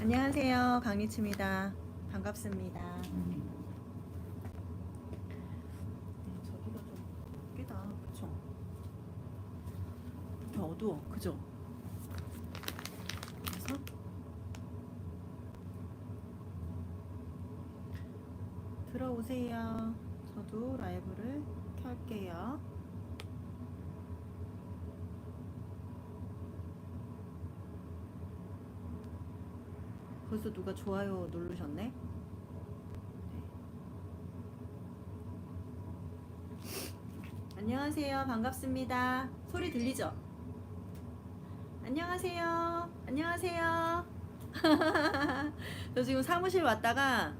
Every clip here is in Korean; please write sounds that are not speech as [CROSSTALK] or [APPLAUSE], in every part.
안녕하세요. 강리치입니다. 반갑습니다. 네, 저기가 좀 깨다. 그쵸? 좀 어두워. 그죠? 그래서 들어오세요. 저도 라이브를 켤게요. 벌써 누가 좋아요 누르셨네? 네. 안녕하세요. 반갑습니다. 소리 들리죠? 안녕하세요. 안녕하세요. [LAUGHS] 저 지금 사무실 왔다가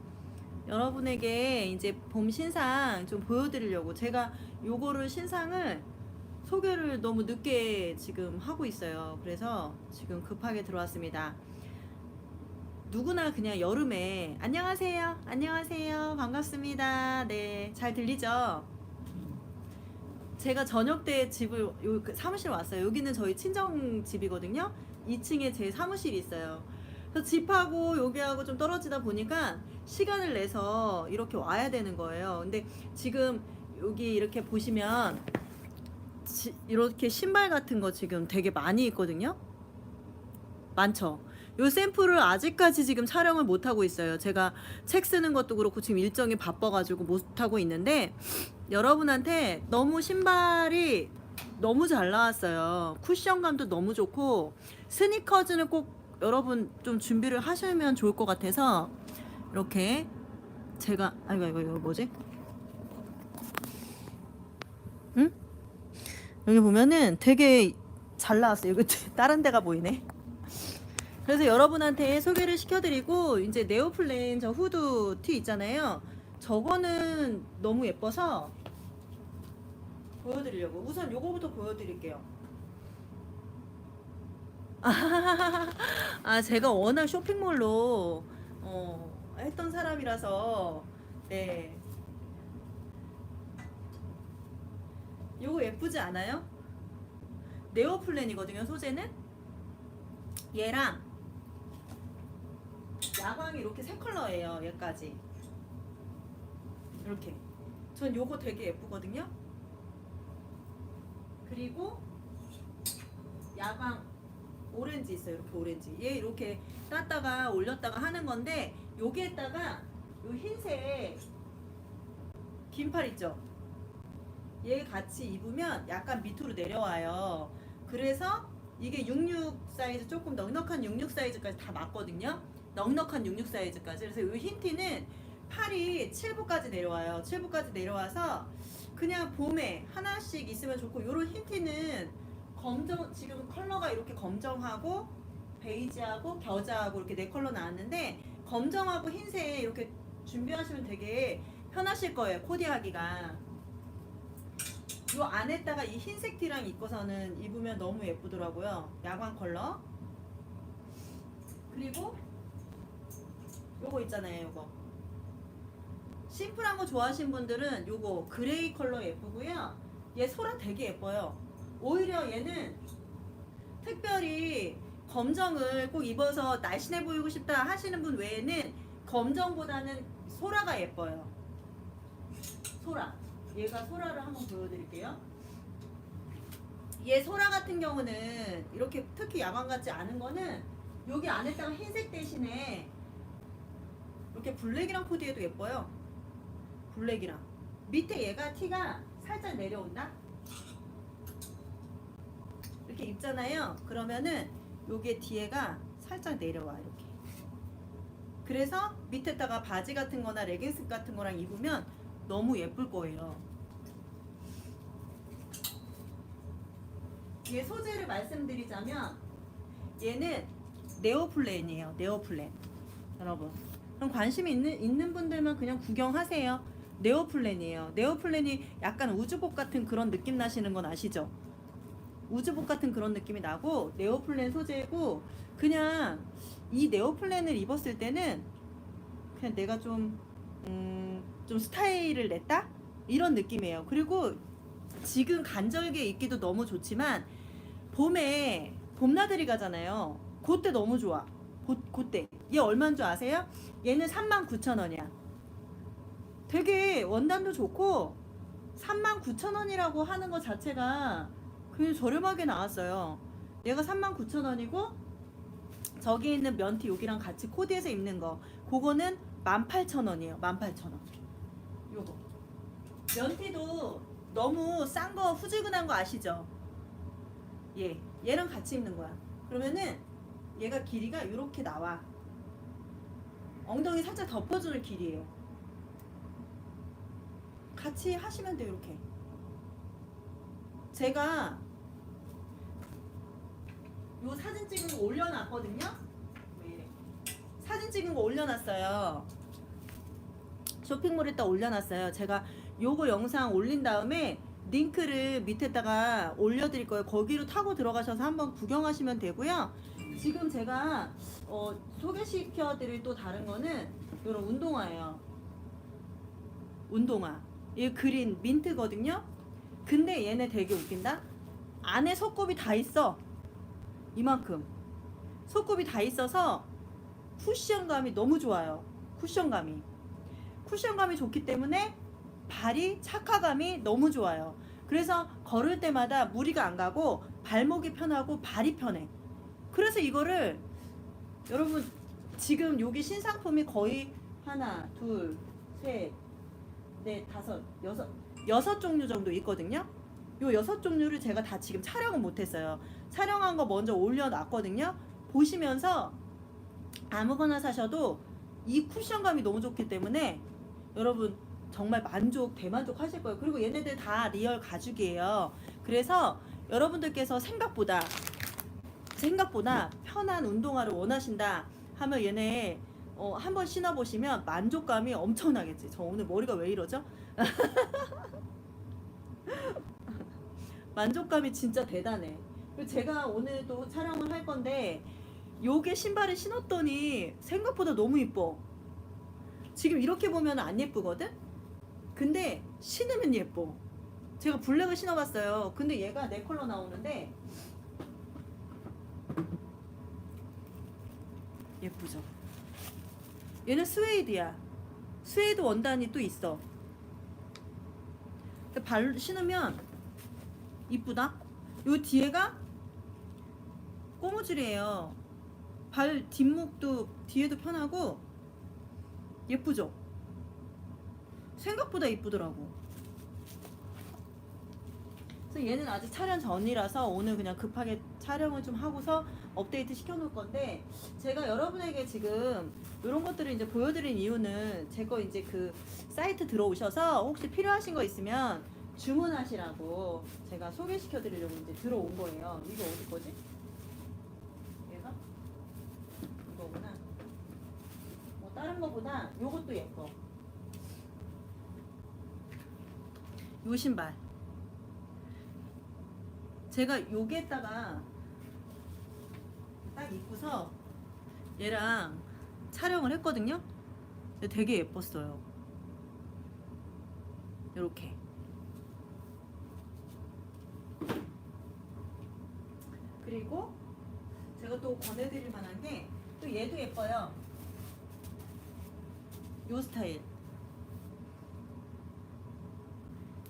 여러분에게 이제 봄 신상 좀 보여드리려고 제가 요거를 신상을 소개를 너무 늦게 지금 하고 있어요. 그래서 지금 급하게 들어왔습니다. 누구나 그냥 여름에 안녕하세요. 안녕하세요. 반갑습니다. 네. 잘 들리죠? 제가 저녁 때 집을 요그 사무실 왔어요. 여기는 저희 친정 집이거든요. 2층에 제 사무실이 있어요. 그래서 집하고 여기하고 좀 떨어지다 보니까 시간을 내서 이렇게 와야 되는 거예요. 근데 지금 여기 이렇게 보시면 지- 이렇게 신발 같은 거 지금 되게 많이 있거든요. 많죠. 요 샘플을 아직까지 지금 촬영을 못 하고 있어요. 제가 책 쓰는 것도 그렇고 지금 일정이 바빠가지고 못 하고 있는데 여러분한테 너무 신발이 너무 잘 나왔어요. 쿠션감도 너무 좋고 스니커즈는 꼭 여러분 좀 준비를 하시면 좋을 것 같아서 이렇게 제가 아이고 이거 이거 뭐지? 응? 여기 보면은 되게 잘 나왔어요. 이거 [LAUGHS] 다른 데가 보이네. 그래서 여러분한테 소개를 시켜드리고 이제 네오플레인 저 후드 티 있잖아요. 저거는 너무 예뻐서 보여드리려고 우선 요거부터 보여드릴게요. [LAUGHS] 아 제가 워낙 쇼핑몰로 어, 했던 사람이라서 네. 요거 예쁘지 않아요? 네오플랜이거든요 소재는 얘랑 야광이 이렇게 세 컬러예요 얘까지. 이렇게. 전 요거 되게 예쁘거든요? 그리고 야광 오렌지 있어요 이렇게 오렌지. 얘 이렇게 땄다가 올렸다가 하는 건데 여기에다가 요 흰색 긴팔 있죠? 얘 같이 입으면 약간 밑으로 내려와요. 그래서 이게 66 사이즈 조금 넉넉한 66 사이즈까지 다 맞거든요 넉넉한 66 사이즈까지. 그래서 이 흰 티는 팔이 7부까지 내려와요. 7부까지 내려와서 그냥 봄에 하나씩 있으면 좋고 요런 흰 티는 검정 지금 컬러가 이렇게 검정하고 베이지하고 겨자하고 이렇게 네 컬러 나왔는데 검정하고 흰색 이렇게 준비하시면 되게 편하실 거예요 코디하기가. 요 안에다가 이 흰색 티랑 입고서는 입으면 너무 예쁘더라고요. 야광 컬러. 그리고 요거 있잖아요 요거. 심플한 거 좋아하시는 분들은 요거 그레이 컬러 예쁘고요. 얘 소라 되게 예뻐요. 오히려 얘는 특별히 검정을 꼭 입어서 날씬해 보이고 싶다 하시는 분 외에는 검정보다는 소라가 예뻐요. 소라. 얘가 소라를 한번 보여드릴게요. 얘 소라 같은 경우는 이렇게 특히 야광 같지 않은 거는 여기 안에다가 흰색 대신에 이렇게 블랙이랑 코디해도 예뻐요? 블랙이랑. 밑에 얘가 티가 살짝 내려온다? 이렇게 입잖아요. 그러면은 요게 뒤에가 살짝 내려와 이렇게. 그래서 밑에다가 바지 같은 거나 레깅스 같은 거랑 입으면 너무 예쁠 거예요. 얘 소재를 말씀드리자면 얘는 네오플랜이에요 네오플랜. 여러분 그럼 관심 있는 있는 분들만 그냥 구경하세요 네오플랜이에요 네오플랜이 약간 우주복 같은 그런 느낌 나시는 건 아시죠 우주복 같은 그런 느낌이 나고 네오플랜 소재고 그냥 이 네오플랜을 입었을 때는 그냥 내가 좀, 음, 좀 스타일을 냈다? 이런 느낌이에요. 그리고 지금 간절기에 입기도 너무 좋지만 봄에 봄나들이 가잖아요. 그때 너무 좋아. 고, 그때. 얘 얼마인 줄 아세요? 얘는 39,000원이야. 되게 원단도 좋고 39,000원이라고 하는 것 자체가 그냥 저렴하게 나왔어요. 얘가 39,000원이고 저기 있는 면티 여기랑 같이 코디해서 입는 거. 그거는 18,000원이에요. 18,000원. 요거. 면티도 너무 싼 거 후지근한 거 아시죠? 얘 얘랑 같이 입는 거야. 그러면은 얘가 길이가 이렇게 나와. 엉덩이 살짝 덮어주는 길이에요. 같이 하시면 돼요 이렇게. 제가 요 사진 찍은 거 올려놨거든요? 사진 찍은 거 올려놨어요. 쇼핑몰에다 올려놨어요. 제가 요거 영상 올린 다음에 링크를 밑에다가 올려드릴 거예요. 거기로 타고 들어가셔서 한번 구경하시면 되고요 지금 제가 어, 소개시켜드릴 또 다른 거는 이런 운동화예요. 운동화. 이 그린 민트거든요. 근데 얘네 되게 웃긴다. 안에 속곱이 다 있어. 이만큼. 속곱이 다 있어서 쿠션감이 너무 좋아요. 쿠션감이. 쿠션감이 좋기 때문에 발이 착화감이 너무 좋아요. 그래서 걸을 때마다 무리가 안 가고 발목이 편하고 발이 편해 그래서 이거를 여러분 지금 여기 신상품이 거의 하나 둘 셋 넷 다섯 여섯 여섯 종류 정도 있거든요. 요 여섯 종류를 제가 다 지금 촬영은 못했어요. 촬영한 거 먼저 올려놨거든요. 보시면서 아무거나 사셔도 이 쿠션감이 너무 좋기 때문에 여러분 정말 만족 대만족 하실 거예요. 그리고 얘네들 다 리얼 가죽이에요. 그래서 여러분들께서 생각보다 생각보다 편한 운동화를 원하신다 하면 얘네 어, 한번 신어보시면 만족감이 엄청나겠지. 저 오늘 머리가 왜 이러죠? [LAUGHS] 만족감이 진짜 대단해. 제가 오늘도 촬영을 할 건데 요게 신발을 신었더니 생각보다 너무 이뻐. 지금 이렇게 보면 안 예쁘거든? 근데 신으면 예뻐. 제가 블랙을 신어봤어요. 근데 얘가 내 컬러 나오는데 예쁘죠? 얘는 스웨이드야. 스웨이드 원단이 또 있어. 발 신으면 이쁘다? 요 뒤에가 꼬무줄이에요. 발 뒷목도 뒤에도 편하고 예쁘죠? 생각보다 이쁘더라고. 그래서 얘는 아직 촬영 전이라서 오늘 그냥 급하게 촬영을 좀 하고서 업데이트 시켜놓을 건데 제가 여러분에게 지금 이런 것들을 이제 보여드린 이유는 제 거 이제 그 사이트 들어오셔서 혹시 필요하신 거 있으면 주문하시라고 제가 소개시켜드리려고 이제 들어온 거예요. 이거 어디 거지? 얘가? 이거구나. 뭐 다른 거보다 요것도 예뻐. 요 신발. 제가 여기에다가 딱 입고서 얘랑 촬영을 했거든요. 근데 되게 예뻤어요. 이렇게. 그리고 제가 또 권해드릴 만한 게 또 얘도 예뻐요. 요 스타일.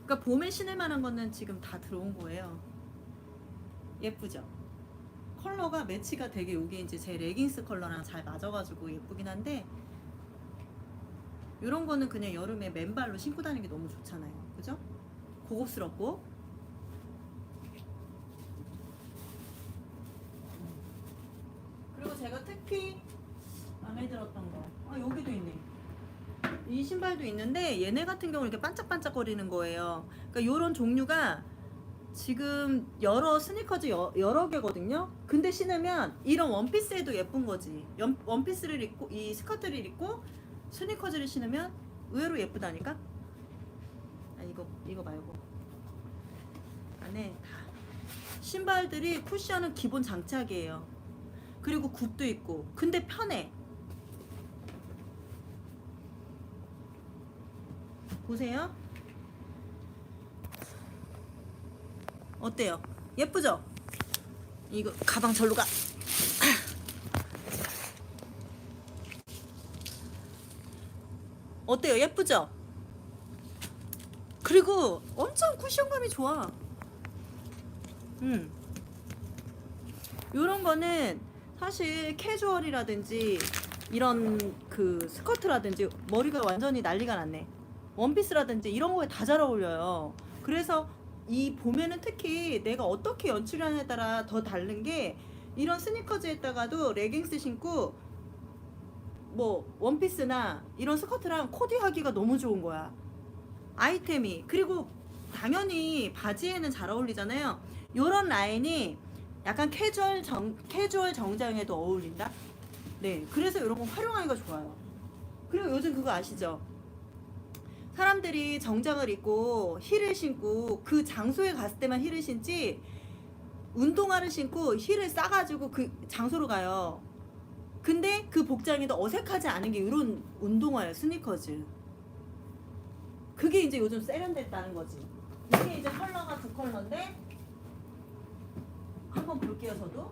그러니까 봄에 신을 만한 거는 지금 다 들어온 거예요. 예쁘죠? 컬러가 매치가 되게 이게 이제 제 레깅스 컬러랑 잘 맞아가지고 예쁘긴 한데 이런 거는 그냥 여름에 맨발로 신고 다니는 게 너무 좋잖아요. 그죠? 고급스럽고 그리고 제가 특히 마음에 들었던 거. 아 여기도 있네. 이 신발도 있는데 얘네 같은 경우는 이렇게 반짝반짝거리는 거예요. 그러니까 이런 종류가 지금 여러 스니커즈 여, 여러 개거든요. 근데 신으면 이런 원피스에도 예쁜 거지. 연- 원피스를 입고 이 스커트를 입고 스니커즈를 신으면 의외로 예쁘다니까. 아 이거 이거 말고 안에 다 신발들이 쿠션은 기본 장착이에요. 그리고 굽도 있고 근데 편해. 보세요. 어때요? 예쁘죠? 이거 가방 절로 가. 어때요? 예쁘죠? 그리고 엄청 쿠션감이 좋아. 음. 요런 거는 사실 캐주얼이라든지 이런 그 스커트라든지 머리가 완전히 난리가 났네. 원피스라든지 이런 거에 다 잘 어울려요. 그래서 이 봄에는 특히 내가 어떻게 연출하느냐에 따라 더 다른 게 이런 스니커즈에다가도 레깅스 신고 뭐 원피스나 이런 스커트랑 코디하기가 너무 좋은 거야. 아이템이 그리고 당연히 바지에는 잘 어울리잖아요. 요런 라인이 약간 캐주얼 정 캐주얼 정장에도 어울린다. 네, 그래서 이런 거 활용하기가 좋아요. 그리고 요즘 그거 아시죠? 사람들이 정장을 입고 힐을 신고 그 장소에 갔을 때만 힐을 신지 운동화를 신고 힐을 싸가지고 그 장소로 가요. 근데 그 복장이 더 어색하지 않은 게 이런 운동화예요, 스니커즈. 그게 이제 요즘 세련됐다는 거지. 이게 이제 컬러가 두 컬러인데 한번 볼게요, 저도.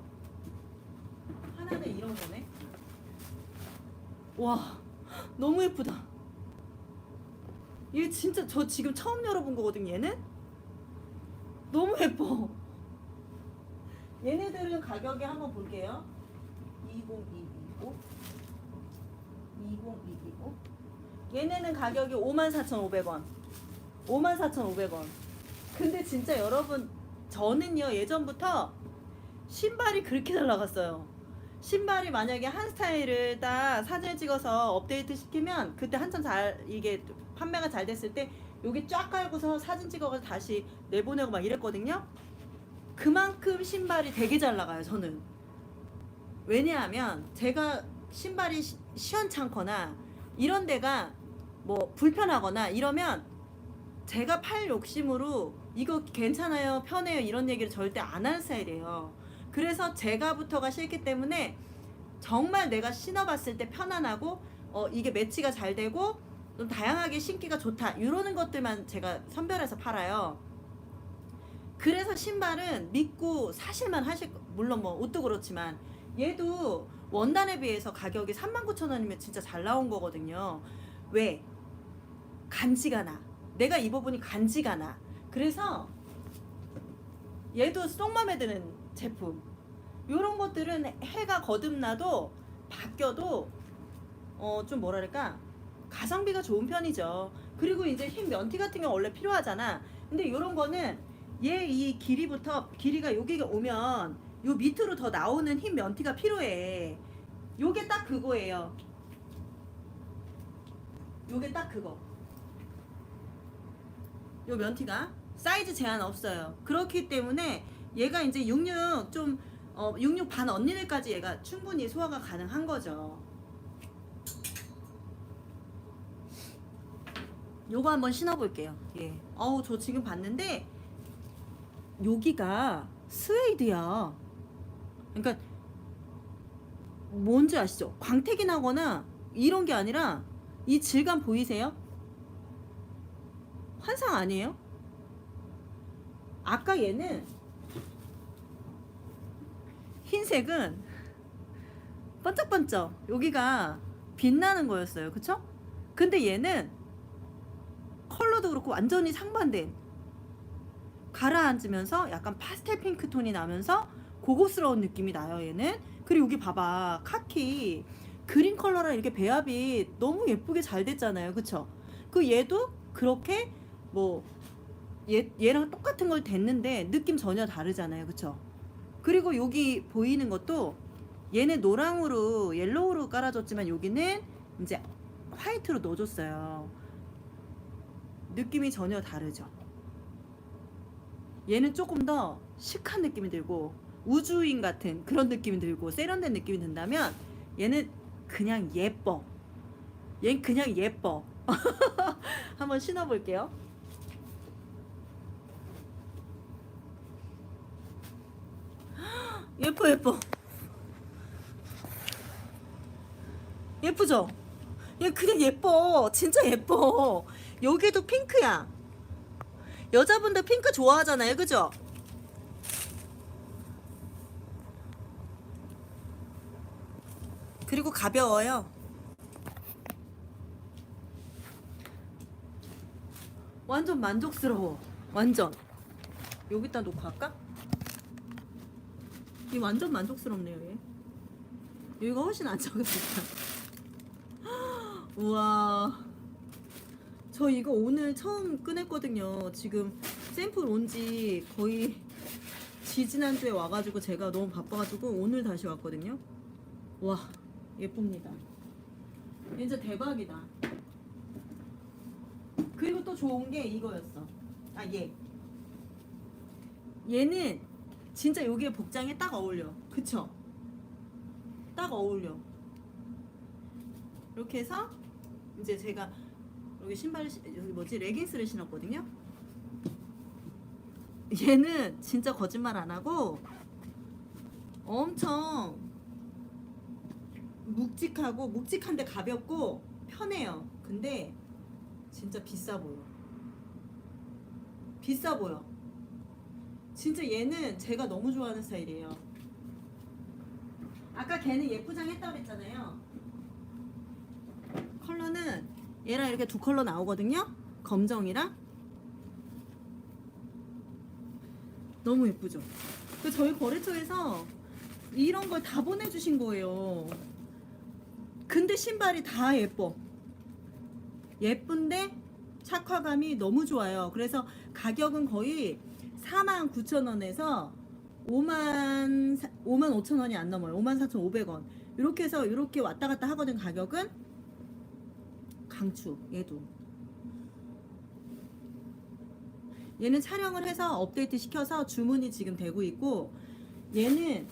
하나는 이런 거네. 와, 너무 예쁘다. 얘 진짜 저 지금 처음 열어본 거거든, 얘는? 너무 예뻐. 얘네들은 가격이 한번 볼게요. 20225 20225 얘네는 가격이 54,500원 54,500원 근데 진짜 여러분 저는요 예전부터 신발이 그렇게 잘 나갔어요 신발이 만약에 한 스타일을 딱 사진을 찍어서 업데이트 시키면 그때 한참 잘 이게 판매가 잘 됐을 때 여기 쫙 깔고서 사진 찍어서 다시 내보내고 막 이랬거든요. 그만큼 신발이 되게 잘 나가요 저는. 왜냐하면 제가 신발이 시- 시원찮거나 이런 데가 뭐 불편하거나 이러면 제가 팔 욕심으로 이거 괜찮아요 편해요 이런 얘기를 절대 안 하는 스타일이에요. 그래서 제가부터가 싫기 때문에 정말 내가 신어봤을 때 편안하고 어 이게 매치가 잘 되고 좀 다양하게 신기가 좋다 이러는 것들만 제가 선별해서 팔아요 그래서 신발은 믿고 사실만 하실 거- 물론 뭐 옷도 그렇지만 얘도 원단에 비해서 가격이 39,000원이면 진짜 잘 나온 거거든요. 왜? 간지가 나. 내가 입어보니 간지가 나. 그래서 얘도 쏙 맘에 드는 제품. 요런 것들은 해가 거듭나도 바뀌어도 어 좀 뭐랄까 가성비가 좋은 편이죠. 그리고 이제 흰 면티 같은 경우 원래 필요하잖아. 근데 요런 거는 얘 이 길이부터 길이가 여기가 오면 요 밑으로 더 나오는 흰 면티가 필요해. 요게 딱 그거예요. 요게 딱 그거. 요 면티가 사이즈 제한 없어요. 그렇기 때문에 얘가 이제 66 좀 어, 66 반 언니들까지 얘가 충분히 소화가 가능한 거죠. 요거 한번 신어볼게요. 예. 어우 저 지금 봤는데 여기가 스웨이드야. 그러니까 뭔지 아시죠? 광택이 나거나 이런 게 아니라 이 질감 보이세요? 환상 아니에요? 아까 얘는 흰색은 반짝반짝 여기가 빛나는 거였어요. 그쵸? 근데 얘는 컬러도 그렇고 완전히 상반된. 가라앉으면서 약간 파스텔 핑크 톤이 나면서 고급스러운 느낌이 나요 얘는. 그리고 여기 봐봐 카키. 그린 컬러랑 이렇게 배합이 너무 예쁘게 잘 됐잖아요 그쵸? 그 얘도 그렇게 뭐 얘, 얘랑 똑같은 걸 됐는데 느낌 전혀 다르잖아요 그쵸? 그리고 여기 보이는 것도 얘는 노랑으로 옐로우로 깔아줬지만 여기는 이제 화이트로 넣어줬어요 느낌이 전혀 다르죠 얘는 조금 더 시크한 느낌이 들고 우주인 같은 그런 느낌이 들고 세련된 느낌이 든다면 얘는 그냥 예뻐. 얘는 그냥 예뻐. [LAUGHS] 한번 신어볼게요. [GASPS] 예뻐 예뻐. 예쁘죠? 얘 그냥 예뻐. 진짜 예뻐. 여기도 핑크야. 여자분들 핑크 좋아하잖아요. 그죠? 그리고 가벼워요. 완전 만족스러워. 완전. 여기다 놓고 할까? 이 완전 만족스럽네요, 얘. 여기가 훨씬 안 작았을까? [GASPS] 우와. 저 이거 오늘 처음 꺼냈거든요. 지금 샘플 온 지 거의 지지난주에 와가지고 제가 너무 바빠가지고 오늘 다시 왔거든요. 와, 예쁩니다. 진짜 대박이다. 그리고 또 좋은 게 이거였어. 아, 얘. 얘는 진짜 여기에 복장에 딱 어울려. 그쵸? 딱 어울려. 이렇게 해서 이제 제가 여기 신발을 신- 여기 뭐지 레깅스를 신었거든요. 얘는 진짜 거짓말 안 하고 엄청 묵직하고 묵직한데 가볍고 편해요. 근데 진짜 비싸 보여. 비싸 보여. 진짜 얘는 제가 너무 좋아하는 스타일이에요. 아까 걔는 예쁘장 했다고 그랬잖아요. 컬러는 얘랑 이렇게 두 컬러 나오거든요. 검정이랑 너무 예쁘죠. 그 저희 거래처에서 이런 걸 다 보내주신 거예요. 근데 신발이 다 예뻐. 예쁜데 착화감이 너무 좋아요. 그래서 가격은 거의 4만 9천 원에서 5만 5만 5천 원이 안 넘어요. 5만 4천 5백 원. 이렇게 해서 이렇게 왔다 갔다 하거든 가격은 강추 얘도 얘는 촬영을 해서 업데이트 시켜서 주문이 지금 되고 있고 얘는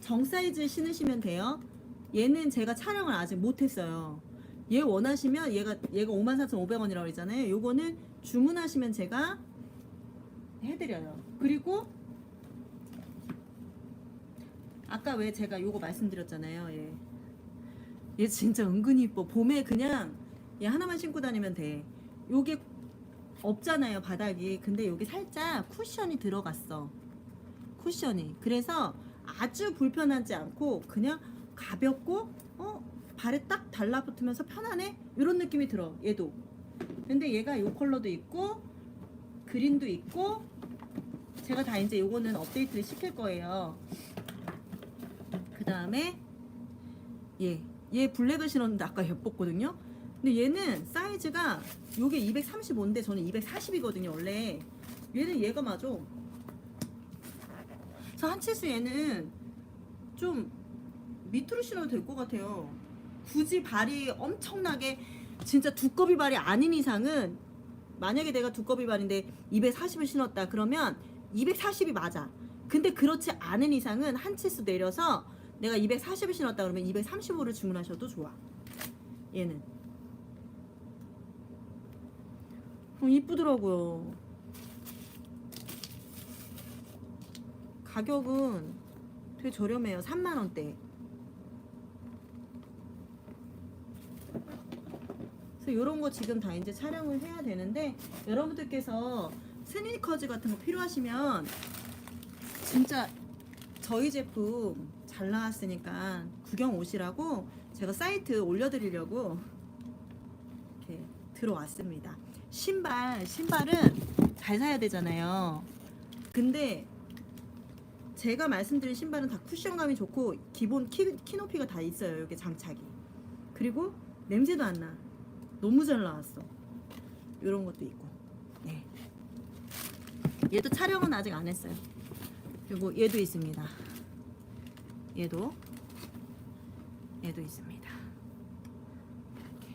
정 사이즈 신으시면 돼요. 얘는 제가 촬영을 아직 못했어요. 얘 원하시면 얘가 얘가 54,500원이라고 그랬잖아요. 요거는 주문하시면 제가 해드려요. 그리고 아까 왜 제가 요거 말씀드렸잖아요. 얘. 얘 진짜 은근히 이뻐. 봄에 그냥 얘 하나만 신고 다니면 돼. 요게 없잖아요 바닥이. 근데 여기 살짝 쿠션이 들어갔어. 쿠션이. 그래서 아주 불편하지 않고 그냥 가볍고 어 발에 딱 달라붙으면서 편하네 이런 느낌이 들어 얘도 근데 얘가 요 컬러도 있고 그린도 있고 제가 다 이제 요거는 업데이트를 시킬 거예요 그 다음에 얘, 얘 블랙을 신었는데 아까 예뻤거든요 근데 얘는 사이즈가 요게 235인데 저는 240이거든요 원래 얘는 얘가 맞아 그래서 한치수 얘는 좀 밑으로 신어도 될 것 같아요. 굳이 발이 엄청나게 진짜 두꺼비 발이 아닌 이상은 만약에 내가 두꺼비 발인데 240을 신었다 그러면 240이 맞아. 근데 그렇지 않은 이상은 한 치수 내려서 내가 240을 신었다 그러면 235를 주문하셔도 좋아. 얘는. 어, 이쁘더라고요. 가격은 되게 저렴해요. 3만 원대. 그래서 이런 거 지금 다 이제 촬영을 해야 되는데 여러분들께서 스니커즈 같은 거 필요하시면 진짜 저희 제품 잘 나왔으니까 구경 오시라고 제가 사이트 올려드리려고 이렇게 들어왔습니다. 신발 신발은 잘 사야 되잖아요. 근데 제가 말씀드린 신발은 다 쿠션감이 좋고 기본 키, 키 높이가 다 있어요. 여기 장착이. 그리고 냄새도 안 나. 너무 잘 나왔어. 이런 것도 있고. 네. 얘도 촬영은 아직 안 했어요. 그리고 얘도 있습니다. 얘도 얘도 있습니다. 이렇게.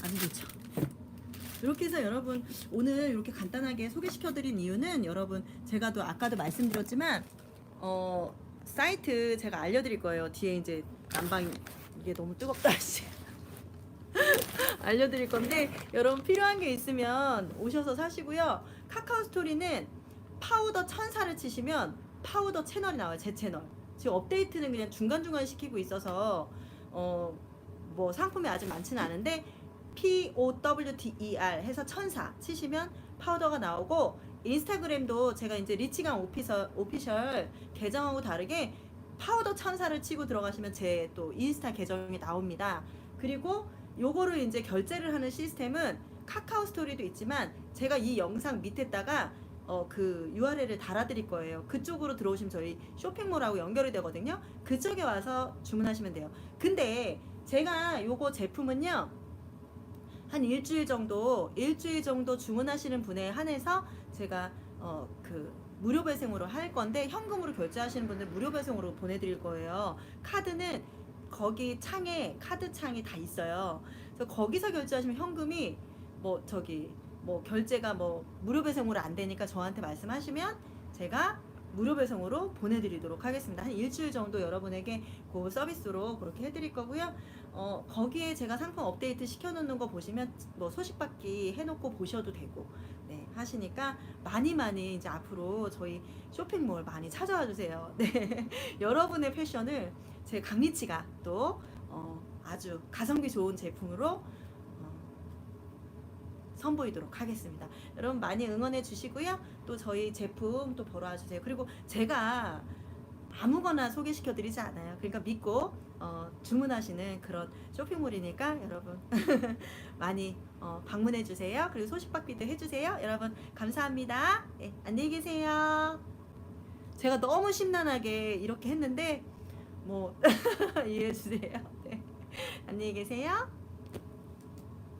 아주 좋죠. 이렇게 해서 여러분 오늘 이렇게 간단하게 소개시켜드린 이유는 여러분 제가 또 아까도 말씀드렸지만 어 사이트 제가 알려드릴 거예요. 뒤에 이제 난방 이게 너무 뜨겁다 씨. [LAUGHS] 알려드릴 건데 여러분 필요한 게 있으면 오셔서 사시고요. 카카오 스토리는 파우더 천사를 치시면 파우더 채널이 나와요. 제 채널. 지금 업데이트는 그냥 중간중간 시키고 있어서 어 뭐 상품이 아직 많지는 않은데 P O W T E R 해서 천사 치시면 파우더가 나오고 인스타그램도 제가 이제 리치강 오피서, 오피셜 계정하고 다르게 파우더 천사를 치고 들어가시면 제 또 인스타 계정이 나옵니다. 그리고 요거를 이제 결제를 하는 시스템은 카카오 스토리도 있지만 제가 이 영상 밑에다가 어, 그 URL을 달아드릴 거예요. 그쪽으로 들어오시면 저희 쇼핑몰하고 연결이 되거든요. 그쪽에 와서 주문하시면 돼요. 근데 제가 요거 제품은요. 한 일주일 정도, 일주일 정도 주문하시는 분에 한해서 제가 어, 그 무료 배송으로 할 건데 현금으로 결제하시는 분들 무료 배송으로 보내드릴 거예요. 카드는 거기 창에 카드 창이 다 있어요. 그래서 거기서 결제하시면 현금이 뭐 저기 뭐 결제가 뭐 무료 배송으로 안 되니까 저한테 말씀하시면 제가 무료 배송으로 보내드리도록 하겠습니다. 한 일주일 정도 여러분에게 그 서비스로 그렇게 해드릴 거고요. 어, 거기에 제가 상품 업데이트 시켜놓는 거 보시면 뭐 소식 받기 해놓고 보셔도 되고 네 하시니까 많이 많이 이제 앞으로 저희 쇼핑몰 많이 찾아와 주세요. [LAUGHS] 네 여러분의 패션을 제 강리치가 또 어, 아주 가성비 좋은 제품으로 어, 선보이도록 하겠습니다. 여러분 많이 응원해 주시고요. 또 저희 제품 또 보러 와 주세요. 그리고 제가 아무거나 소개시켜 드리지 않아요. 그러니까 믿고 어, 주문하시는 그런 쇼핑몰이니까 여러분 [LAUGHS] 많이 어, 방문해 주세요. 그리고 소식 받기도 해 주세요. 여러분 감사합니다. 네, 안녕히 계세요. 제가 너무 심란하게 이렇게 했는데 뭐 [LAUGHS] 이해해 주세요. 네. 안녕히 계세요.